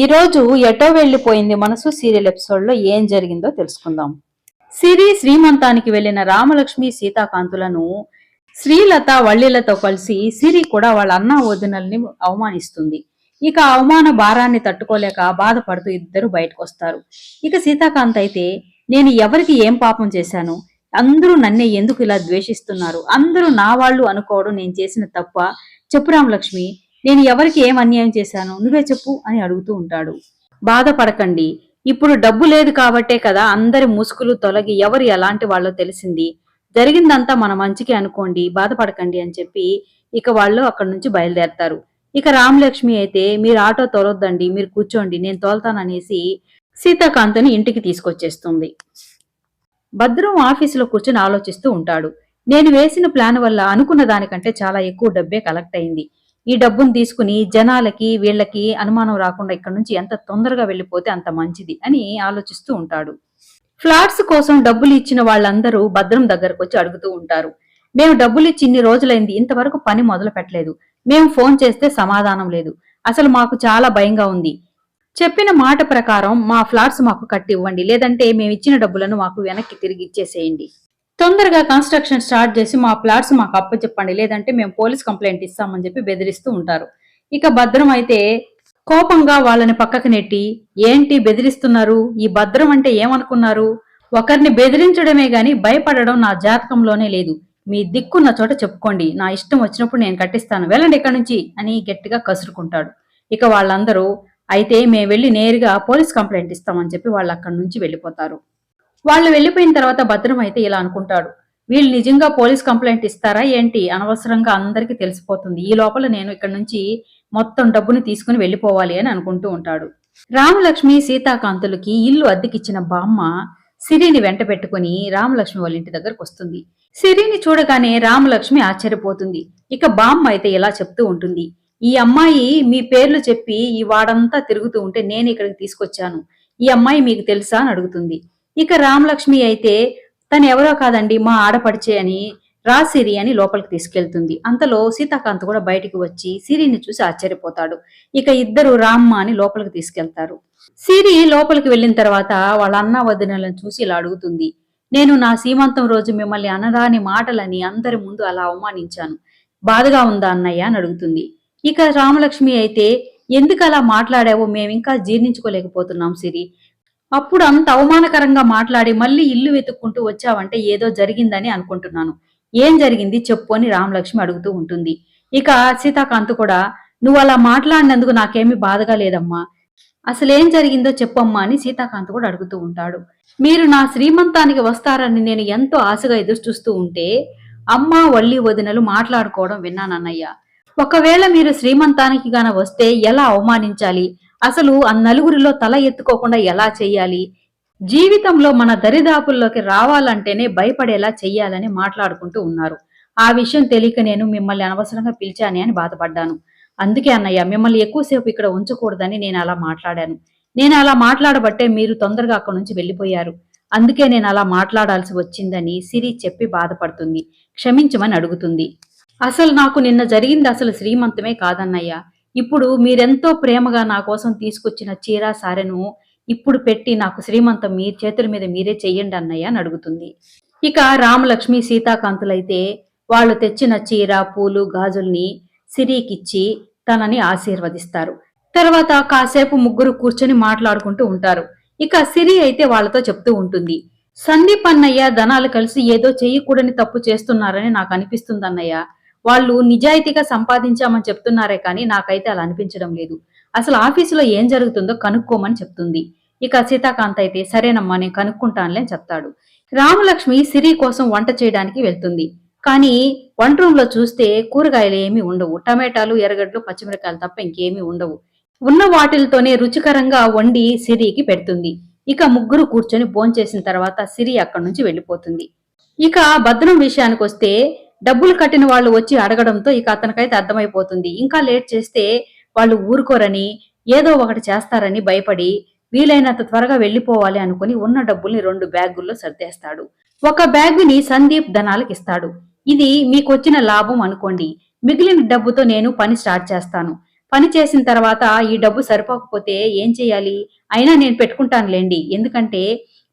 ఈ రోజు ఎటో వెళ్ళిపోయింది మనసు సీరియల్ ఎపిసోడ్లో ఏం జరిగిందో తెలుసుకుందాం. సిరి శ్రీమంతానికి వెళ్ళిన రామలక్ష్మి సీతాకాంతులను శ్రీలత వల్లిలతో కలిసి సిరి కూడా వాళ్ళ అన్న వదినల్ని అవమానిస్తుంది. ఇక అవమాన భారాన్ని తట్టుకోలేక బాధపడుతూ ఇద్దరు బయటకు వస్తారు ఇక సీతాకాంత్ అయితే నేను ఎవరికి ఏం పాపం చేశాను? అందరూ నన్నే ఎందుకు ఇలా ద్వేషిస్తున్నారు? అందరూ నా వాళ్ళు అనుకోవడం నేను చేసిన తప్ప చెప్పు రామలక్ష్మి నేను ఎవరికి ఏం అన్యాయం చేశాను? నువ్వే చెప్పు అని అడుగుతూ ఉంటాడు. బాధపడకండి. ఇప్పుడు డబ్బు లేదు కాబట్టే కదా అందరి ముసుగులు తొలగి ఎవరు ఎలాంటి వాళ్ళో తెలిసింది. జరిగిందంతా మన మంచికి అనుకోండి బాధపడకండి అని చెప్పి ఇక వాళ్ళు అక్కడి నుంచి బయలుదేరతారు. ఇక రామలక్ష్మి అయితే మీరు ఆటో తోలొద్దండి మీరు కూర్చోండి నేను తోలుతాననేసి సీతాకాంత్ని ఇంటికి తీసుకొచ్చేస్తుంది. భద్రం ఆఫీసులో కూర్చొని ఆలోచిస్తూ ఉంటాడు. నేను వేసిన ప్లాన్ వల్ల అనుకున్న దానికంటే చాలా ఎక్కువ డబ్బే కలెక్ట్ అయింది. ఈ డబ్బును తీసుకుని జనాలకి వీళ్ళకి అనుమానం రాకుండా ఇక్కడ నుంచి ఎంత తొందరగా వెళ్ళిపోతే అంత మంచిది అని ఆలోచిస్తూ ఉంటాడు. ఫ్లాట్స్ కోసం డబ్బులు ఇచ్చిన వాళ్ళందరూ భద్రం దగ్గరకు వచ్చి అడుగుతూ ఉంటారు. మేము డబ్బులు ఇచ్చి ఇన్ని రోజులైంది ఇంతవరకు పని మొదలు పెట్టలేదు. మేము ఫోన్ చేస్తే సమాధానం లేదు. అసలు మాకు చాలా భయంగా ఉంది. చెప్పిన మాట ప్రకారం మా ఫ్లాట్స్ మాకు కట్టి ఇవ్వండి. లేదంటే మేము ఇచ్చిన డబ్బులను మాకు వెనక్కి తిరిగి ఇచ్చేసేయండి. తొందరగా కన్స్ట్రక్షన్ స్టార్ట్ చేసి మా ఫ్లాట్స్ మాకు అప్పచెప్పండి. లేదంటే మేము పోలీస్ కంప్లైంట్ ఇస్తామని చెప్పి బెదిరిస్తూ ఉంటారు. ఇక భద్రం అయితే కోపంగా వాళ్ళని పక్కకు నెట్టి ఏంటి బెదిరిస్తున్నారు? ఈ భద్రం అంటే ఏమనుకున్నారు? ఒకరిని బెదిరించడమే గాని భయపడడం నా జాతకంలోనే లేదు. మీ దిక్కున్న చోట చెప్పుకోండి. నా ఇష్టం వచ్చినప్పుడు నేను కట్టిస్తాను. వెళ్ళండి ఇక్కడి నుంచి అని గట్టిగా కసురుకుంటాడు. ఇక వాళ్ళందరూ అయితే మేము వెళ్ళి నేరుగా పోలీస్ కంప్లైంట్ ఇస్తామని చెప్పి వాళ్ళు అక్కడి నుంచి వెళ్ళిపోతారు. వాళ్ళు వెళ్ళిపోయిన తర్వాత భద్రం అయితే ఇలా అనుకుంటాడు. వీళ్ళు నిజంగా పోలీస్ కంప్లైంట్ ఇస్తారా ఏంటి? అనవసరంగా అందరికీ తెలిసిపోతుంది. ఈ లోపల నేను ఇక్కడ నుంచి మొత్తం డబ్బుని తీసుకుని వెళ్ళిపోవాలి అని అనుకుంటూ ఉంటాడు. రామలక్ష్మి సీతాకాంతులకి ఇల్లు అద్దెకిచ్చిన బామ్మ సిరిని వెంట పెట్టుకుని రామలక్ష్మి వాళ్ళ ఇంటి దగ్గరకు వస్తుంది. సిరిని చూడగానే రామలక్ష్మి ఆశ్చర్యపోతుంది. ఇక బామ్మ అయితే ఇలా చెప్తూ ఉంటుంది. ఈ అమ్మాయి మీ పేర్లు చెప్పి ఈ వాడంతా తిరుగుతూ ఉంటే నేను ఇక్కడికి తీసుకొచ్చాను. ఈ అమ్మాయి మీకు తెలుసా అని అడుగుతుంది. ఇక రామలక్ష్మి అయితే తను ఎవరో కాదండి మా ఆడపడిచే అని రా సిరి అని లోపలికి తీసుకెళ్తుంది. అంతలో సీతాకాంత్ కూడా బయటికి వచ్చి సిరిని చూసి ఆశ్చర్యపోతాడు. ఇక ఇద్దరు రామ్మ అని లోపలికి తీసుకెళ్తారు. సిరి లోపలికి వెళ్ళిన తర్వాత వాళ్ళ అన్న వదినలను చూసి ఇలా అడుగుతుంది. నేను నా సీమంతం రోజు మిమ్మల్ని అనరాని మాటలని అందరి ముందు అలా అవమానించాను. బాధగా ఉందా అన్నయ్య అని అడుగుతుంది. ఇక రామలక్ష్మి అయితే ఎందుకు అలా మాట్లాడావో మేమింకా జీర్ణించుకోలేకపోతున్నాం సిరి. అప్పుడు అంత అవమానకరంగా మాట్లాడి మళ్ళీ ఇల్లు వెతుక్కుంటూ వచ్చావంటే ఏదో జరిగిందని అనుకుంటున్నాను. ఏం జరిగింది చెప్పు అని రామలక్ష్మి అడుగుతూ ఉంటుంది. ఇక సీతాకాంత్ కూడా నువ్వు అలా మాట్లాడినందుకు నాకేమీ బాధగా లేదమ్మా. అసలేం జరిగిందో చెప్పమ్మా అని సీతాకాంత్ కూడా అడుగుతూ ఉంటాడు. మీరు నా శ్రీమంతానికి వస్తారని నేను ఎంతో ఆశగా ఎదురు చూస్తూ ఉంటే అమ్మ వల్లి వదినలు మాట్లాడుకోవడం విన్నానన్నయ్య. ఒకవేళ మీరు శ్రీమంతానికి గాన వస్తే ఎలా అవమానించాలి? అసలు ఆ నలుగురిలో తల ఎత్తుకోకుండా ఎలా చేయాలి? జీవితంలో మన దరిదాపుల్లోకి రావాలంటేనే భయపడేలా చెయ్యాలని మాట్లాడుకుంటూ ఉన్నారు. ఆ విషయం తెలియక నేను మిమ్మల్ని అనవసరంగా పిలిచానే అని బాధపడ్డాను. అందుకే అన్నయ్య మిమ్మల్ని ఎక్కువసేపు ఇక్కడ ఉంచకూడదని నేను అలా మాట్లాడాను. నేను అలా మాట్లాడబట్టే మీరు తొందరగా అక్కడి నుంచి వెళ్ళిపోయారు. అందుకే నేను అలా మాట్లాడాల్సి వచ్చిందని సిరి చెప్పి బాధపడుతుంది క్షమించమని అడుగుతుంది. అసలు నాకు నిన్న జరిగింది అసలు శ్రీమంతమే కాదన్నయ్య. ఇప్పుడు మీరెంతో ప్రేమగా నా కోసం తీసుకొచ్చిన చీర సారెను ఇప్పుడు పెట్టి నాకు శ్రీమంతం మీ చేతుల మీద మీరే చెయ్యండి అన్నయ్య అని అడుగుతుంది. ఇక రామలక్ష్మి సీతాకాంతులైతే వాళ్ళు తెచ్చిన చీర పూలు గాజుల్ని సిరికిచ్చి తనని ఆశీర్వదిస్తారు. తర్వాత కాసేపు ముగ్గురు కూర్చొని మాట్లాడుకుంటూ ఉంటారు. ఇక సిరి అయితే వాళ్ళతో చెప్తూ ఉంటుంది. సందీప్ అన్నయ్య ధనాలు కలిసి ఏదో చేయకూడని తప్పు చేస్తున్నారని నాకు అనిపిస్తుంది అన్నయ్య. వాళ్ళు నిజాయితీగా సంపాదించామని చెప్తున్నారే కానీ నాకైతే అలా అనిపించడం లేదు. అసలు ఆఫీసులో ఏం జరుగుతుందో కనుక్కోమని చెప్తుంది. ఇక సీతాకాంత్ అయితే సరేనమ్మా నేను కనుక్కుంటానులే చెప్తాడు. రామలక్ష్మి సిరి కోసం వంట చేయడానికి వెళ్తుంది. కానీ వంట రూమ్లో చూస్తే కూరగాయలు ఏమీ ఉండవు. టమాటాలు ఎర్రగడ్డలు పచ్చిమిరకాయలు తప్ప ఇంకేమీ ఉండవు. ఉన్న వాటిలతోనే రుచికరంగా వండి సిరికి పెడుతుంది. ఇక ముగ్గురు కూర్చొని భోంచేసిన తర్వాత సిరి అక్కడి నుంచి వెళ్ళిపోతుంది. ఇక భద్రం విషయానికి వస్తే డబ్బులు కట్టిన వాళ్ళు వచ్చి అడగడంతో ఇక అతనికైతే అర్థమైపోతుంది. ఇంకా లేట్ చేస్తే వాళ్ళు ఊరుకోరని ఏదో ఒకటి చేస్తారని భయపడి వీలైనంత త్వరగా వెళ్ళిపోవాలి అనుకుని ఉన్న డబ్బుల్ని రెండు బ్యాగుల్లో సర్దేస్తాడు. ఒక బ్యాగుని సందీప్ ధనాలకు ఇస్తాడు. ఇది మీకొచ్చిన లాభం అనుకోండి. మిగిలిన డబ్బుతో నేను పని స్టార్ట్ చేస్తాను. పని చేసిన తర్వాత ఈ డబ్బు సరిపోకపోతే ఏం చేయాలి? అయినా నేను పెట్టుకుంటానులేండి. ఎందుకంటే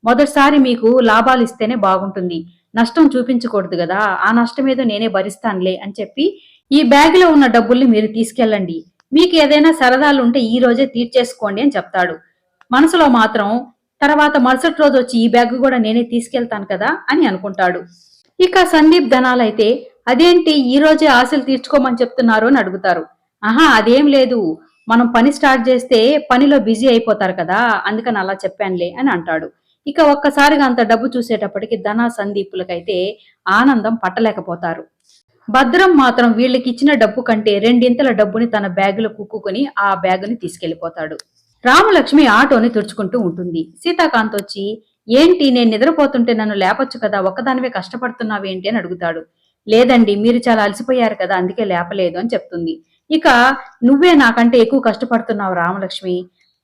మొదటిసారి మీకు లాభాలు ఇస్తేనే బాగుంటుంది. నష్టం చూపించకూడదు కదా ఆ నష్టం ఏదో నేనే భరిస్తానులే అని చెప్పి ఈ బ్యాగ్లో ఉన్న డబ్బుల్ని మీరు తీసుకెళ్ళండి. మీకు ఏదైనా సరదాలు ఉంటే ఈ రోజే తీర్చేసుకోండి అని చెప్తాడు. మనసులో మాత్రం తర్వాత మరుసటి రోజు వచ్చి ఈ బ్యాగ్ కూడా నేనే తీసుకెళ్తాను కదా అని అనుకుంటాడు. ఇక సందీప్ ధనాలైతే అదేంటి ఈ రోజే ఆశలు తీర్చుకోమని చెప్తున్నారు అని అడుగుతారు. ఆహా అదేం లేదు. మనం పని స్టార్ట్ చేస్తే పనిలో బిజీ అయిపోతారు కదా అందుకని అలా చెప్పానులే అని అంటాడు. ఇక ఒక్కసారిగా అంత డబ్బు చూసేటప్పటికి ధన సందీపులకైతే ఆనందం పట్టలేకపోతారు. భద్రం మాత్రం వీళ్ళకి ఇచ్చిన డబ్బు కంటే రెండింతల డబ్బుని తన బ్యాగులో కుక్కుని ఆ బ్యాగుని తీసుకెళ్ళిపోతాడు రామలక్ష్మి ఆటోని తుడుచుకుంటూ ఉంటుంది. సీతాకాంత్ వచ్చి ఏంటి నేను నిద్రపోతుంటే నన్ను లేపొచ్చు కదా ఒక్కదానివే కష్టపడుతున్నావేంటి అని అడుగుతాడు. లేదండి మీరు చాలా అలసిపోయారు కదా అందుకే లేపలేదు అని చెప్తుంది. ఇక నువ్వే నాకంటే ఎక్కువ కష్టపడుతున్నావు రామలక్ష్మి.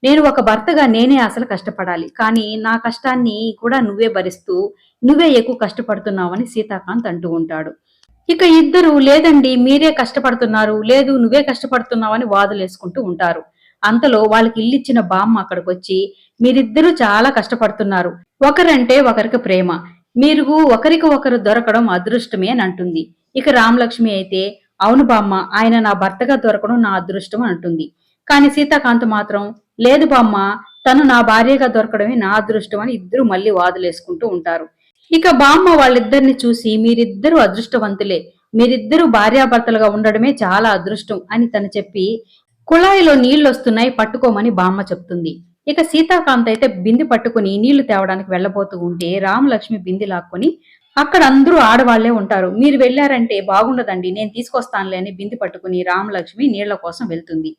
నేను ఒక భర్తగా నేనే అసలు కష్టపడాలి. కానీ నా కష్టాన్ని కూడా నువ్వే భరిస్తూ నువ్వే ఎక్కువ కష్టపడుతున్నావని సీతాకాంత్ అంటూ ఉంటాడు. ఇక ఇద్దరు లేదండి మీరే కష్టపడుతున్నారు. లేదు నువ్వే కష్టపడుతున్నావని వాదులేసుకుంటూ ఉంటారు. అంతలో వాళ్ళకి ఇల్లిచ్చిన బామ్మ అక్కడికి వచ్చి మీరిద్దరూ చాలా కష్టపడుతున్నారు. ఒకరంటే ఒకరికి ప్రేమ. మీరు ఒకరికి ఒకరు దొరకడం అదృష్టమే అని అంటుంది. ఇక రామలక్ష్మి అయితే అవును బామ్మ ఆయన నా భర్తగా దొరకడం నా అదృష్టం అని అంటుంది. కానీ సీతాకాంత్ మాత్రం లేదు బామ్మ తను నా భార్యగా దొరకడమే నా అదృష్టం అని ఇద్దరు మళ్ళీ వాదులేసుకుంటూ ఉంటారు. ఇక బామ్మ వాళ్ళిద్దరిని చూసి మీరిద్దరూ అదృష్టవంతులే మీరిద్దరూ భార్యాభర్తలుగా ఉండడమే చాలా అదృష్టం అని తను చెప్పి కుళాయిలో నీళ్ళు వస్తున్నాయి పట్టుకోమని బామ్మ చెప్తుంది. ఇక సీతాకాంత్ అయితే బింది పట్టుకుని నీళ్ళు తేవడానికి వెళ్ళబోతూ ఉంటే రామలక్ష్మి బింది లాక్కొని అక్కడ అందరూ ఆడవాళ్ళే ఉంటారు. మీరు వెళ్ళారంటే బాగుండదండి నేను తీసుకొస్తానులే అని బింది పట్టుకుని రామలక్ష్మి నీళ్ళ కోసం వెళ్తుంది.